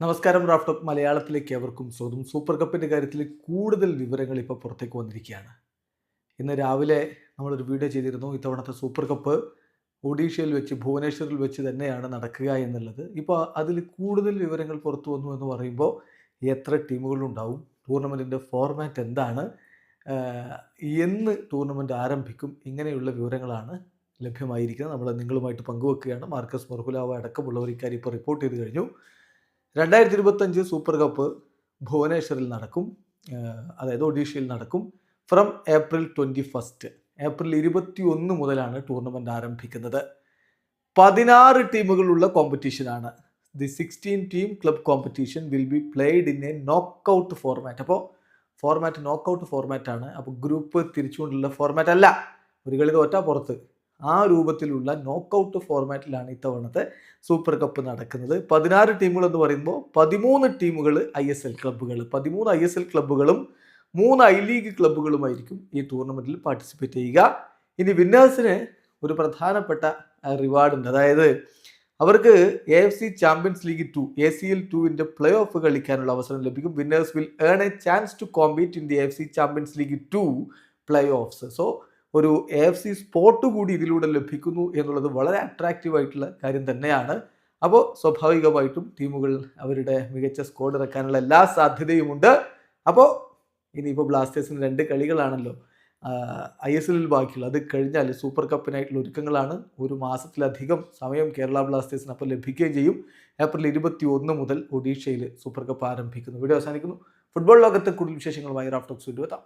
നമസ്കാരം റാഫ്റ്റോക്ക് മലയാളത്തിലേക്ക് അവർക്കും സ്വാഗതം. സൂപ്പർ കപ്പിന്റെ കാര്യത്തിൽ കൂടുതൽ വിവരങ്ങൾ ഇപ്പോൾ പുറത്തേക്ക് വന്നിരിക്കുകയാണ്. ഇന്ന് രാവിലെ നമ്മളൊരു വീഡിയോ ചെയ്തിരുന്നു ഇത്തവണത്തെ സൂപ്പർ കപ്പ് ഒഡീഷയിൽ വെച്ച് ഭുവനേശ്വറിൽ വെച്ച് തന്നെയാണ് നടക്കുക എന്നുള്ളത്. ഇപ്പോൾ അതിൽ കൂടുതൽ വിവരങ്ങൾ പുറത്തു വന്നു എന്ന് പറയുമ്പോൾ എത്ര ടീമുകളുണ്ടാവും ടൂർണമെന്റിന്റെ ഫോർമാറ്റ് എന്താണ് എന്ന് ടൂർണമെന്റ് ആരംഭിക്കും ഇങ്ങനെയുള്ള വിവരങ്ങളാണ് ലഭ്യമായിരിക്കുന്നത്. നമ്മൾ നിങ്ങളുമായിട്ട് പങ്കുവെക്കുകയാണ്. മാർക്കസ് മർഹുലാവ അടക്കമുള്ളവർ ഇക്കാര്യം ഇപ്പോൾ റിപ്പോർട്ട് ചെയ്ത് കഴിഞ്ഞു. രണ്ടായിരത്തി ഇരുപത്തഞ്ച് സൂപ്പർ കപ്പ് ഭുവനേശ്വറിൽ നടക്കും അതായത് ഒഡീഷയിൽ നടക്കും. From April twenty first April ഇരുപത്തി ഒന്ന് മുതലാണ് ടൂർണമെന്റ് ആരംഭിക്കുന്നത്. പതിനാറ് ടീമുകളുള്ള കോമ്പറ്റീഷനാണ് the sixteen team club competition will be played in a knockout format അപ്പോൾ ഫോർമാറ്റ് നോക്കൗട്ട് ഫോർമാറ്റ് ആണ്. അപ്പോൾ ഗ്രൂപ്പ് തിരിച്ചുകൊണ്ടുള്ള ഫോർമാറ്റ് അല്ല. ഒരു കളി തോറ്റാ പുറത്ത്. ആ രൂപത്തിലുള്ള നോക്കൗട്ട് ഫോർമാറ്റിലാണ് ഇത്തവണത്തെ സൂപ്പർ കപ്പ് നടക്കുന്നത്. പതിനാറ് ടീമുകൾ എന്ന് പറയുമ്പോൾ പതിമൂന്ന് ടീമുകൾ ഐ എസ് എൽ ക്ലബ്ബുകൾ പതിമൂന്ന് ഐ എസ് എൽ ക്ലബ്ബുകളും മൂന്ന് ഐ ലീഗ് ക്ലബ്ബുകളുമായിരിക്കും ഈ ടൂർണമെന്റിൽ പാർട്ടിസിപ്പേറ്റ് ചെയ്യുക. ഇനി വിന്നേഴ്സിന് ഒരു പ്രധാനപ്പെട്ട റിവാർഡുണ്ട് അതായത് അവർക്ക് A F C Champions League two A C L ടുവിന്റെ പ്ലേ ഓഫ് കളിക്കാനുള്ള അവസരം ലഭിക്കും. Winners will earn a chance to compete in the F C Champions League two play offs so ഒരു എ എഫ് സി സ്പോട്ട് കൂടി ഇതിലൂടെ ലഭിക്കുന്നു എന്നുള്ളത് വളരെ അട്രാക്റ്റീവ് ആയിട്ടുള്ള കാര്യം തന്നെയാണ്. അപ്പോൾ സ്വാഭാവികമായിട്ടും ടീമുകൾ അവരുടെ മികച്ച സ്കോഡ് ഇറക്കാനുള്ള എല്ലാ സാധ്യതയുമുണ്ട്. അപ്പോൾ ഇനിയിപ്പോൾ ബ്ലാസ്റ്റേഴ്സിന് രണ്ട് കളികളാണല്ലോ. ഐ എസ് എല്ലിൽ ബാക്കിയുള്ളത് അത് കഴിഞ്ഞാൽ സൂപ്പർ കപ്പിനായിട്ടുള്ള ഒരുക്കങ്ങളാണ്. ഒരു മാസത്തിലധികം സമയം കേരള ബ്ലാസ്റ്റേഴ്സിന് അപ്പോൾ ലഭിക്കുകയും ചെയ്യും. ഏപ്രിൽ ഇരുപത്തി ഒന്ന് മുതൽ ഒഡീഷയിൽ സൂപ്പർ കപ്പ് ആരംഭിക്കുന്നു. വീഡിയോ അവസാനിക്കുന്നു. ഫുട്ബോൾ ലോകത്തെ കൂടുതൽ വിശേഷങ്ങളുമായി റാഫ്റ്റോക്സ് വീണ്ടും എത്താം.